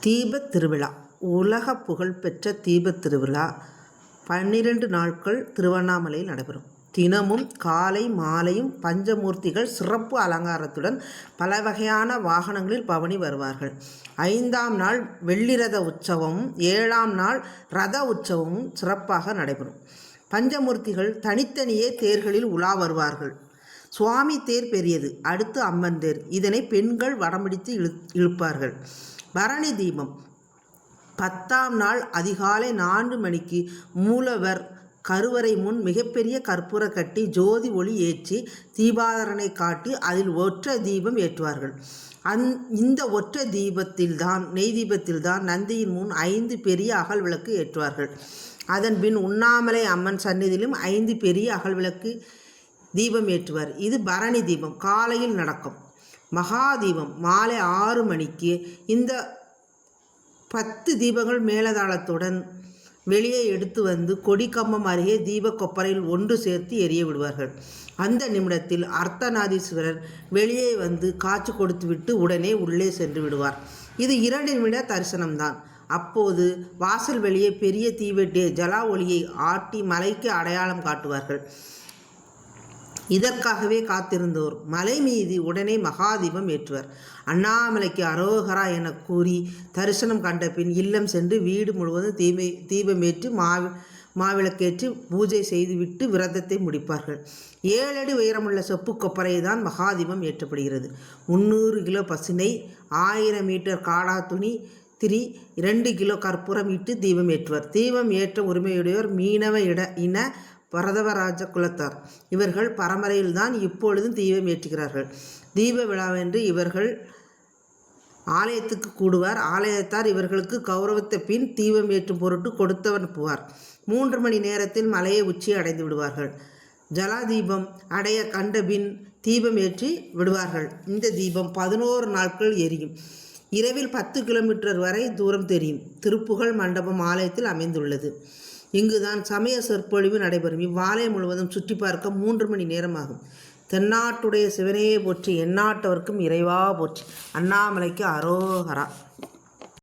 தீபத் திருவிழா. உலக புகழ்பெற்ற தீபத் திருவிழா. பன்னிரண்டு நாட்கள் திருவண்ணாமலையில் நடைபெறும். தினமும் காலை மாலையும் பஞ்சமூர்த்திகள் சிறப்பு அலங்காரத்துடன் பல வகையான வாகனங்களில் பவனி வருவார்கள். ஐந்தாம் நாள் வெள்ளிரத உற்சவமும் ஏழாம் நாள் ரத உற்சவமும் சிறப்பாக நடைபெறும். பஞ்சமூர்த்திகள் தனித்தனியே தேர்களில் உலா வருவார்கள். சுவாமி தேர் பெரியது அடுத்து அம்மன் தேர். இதனை பெண்கள் வடம்பிடித்து இழு இழுப்பார்கள். பரணி தீபம். பத்தாம் நாள் அதிகாலை நான்கு மணிக்கு மூலவர் கருவறை முன் மிகப்பெரிய கற்பூர கட்டி ஜோதி ஒளி ஏற்றி தீபாதரனை காட்டி அதில் ஒற்றை தீபம் ஏற்றுவார்கள். அந் இந்த ஒற்றை தீபத்தில்தான் நெய் தீபத்தில்தான் நந்தியின் முன் ஐந்து பெரிய அகல் விளக்கு ஏற்றுவார்கள். அதன் பின் உண்ணாமலை அம்மன் சந்நிதியிலும் ஐந்து பெரிய அகல் விளக்கு தீபம் ஏற்றுவார். இது பரணி தீபம். காலையில் நடக்கும். மகா தீபம். மாலை ஆறு மணிக்கு இந்த பத்து தீபங்கள் மேலதாளத்துடன் வெளியே எடுத்து வந்து கொடிக்கம்பம் அருகே தீப கொப்பரையில் ஒன்று சேர்த்து எரிய விடுவார்கள். அந்த நிமிடத்தில் அர்த்தநாதீஸ்வரர் வெளியே வந்து காட்சி கொடுத்துவிட்டு உடனே உள்ளே சென்று விடுவார். இது இரண்டு நிமிட தரிசனம்தான். அப்போது வாசல் வெளியே பெரிய தீவெட்டிய ஜலா ஒளியை ஆட்டி மலைக்கு அடையாளம் காட்டுவார்கள். இதற்காகவே காத்திருந்தோர். மலை மீது உடனே மகாதீபம் ஏற்றுவர். அண்ணாமலைக்கு அரோகரா என கூறி தரிசனம் கண்ட பின் இல்லம் சென்று வீடு முழுவதும் தீபை தீபமேற்று மாவி மாவிளக்கேற்றி பூஜை செய்துவிட்டு விரதத்தை முடிப்பார்கள். ஏழடி உயரமுள்ள செப்பு கொப்பரை தான் மகாதீபம் ஏற்றப்படுகிறது. முந்நூறு கிலோ பசுனை ஆயிரம் மீட்டர் காடா துணி திரி இரண்டு கிலோ கற்பூரம் இட்டு தீபம் ஏற்றுவர். தீபம் ஏற்ற உரிமையுடையோர் மீனவ இட இன பரதவராஜ குலத்தார் இவர்கள் பரம்பரையில்தான் இப்பொழுதும் தீபம் ஏற்றுகிறார்கள். தீப விழாவென்று இவர்கள் ஆலயத்துக்கு கூடுவார். ஆலயத்தார் இவர்களுக்கு கௌரவத்தை பின் தீபம் ஏற்றும் பொருட்டு கொடுத்தவன் புவார். மூன்று மணி நேரத்தில் மலையை உச்சி அடைந்து விடுவார்கள். ஜலாதீபம் அடைய கண்ட பின் தீபம் ஏற்றி விடுவார்கள். இந்த தீபம் பதினோரு நாட்கள் எரியும். இரவில் பத்து கிலோமீட்டர் வரை தூரம் தெரியும். திருப்புகழ் மண்டபம் ஆலயத்தில் அமைந்துள்ளது. இங்குதான் சமய சொற்பொழிவு நடைபெறும். இவ்வாலயம் முழுவதும் சுற்றி பார்க்க மூன்று மணி நேரம் ஆகும் தென்னாட்டுடைய சிவனையே போற்றி எந்நாட்டவர்க்கும் இறைவா போற்றி. அண்ணாமலைக்கு அரோகரா.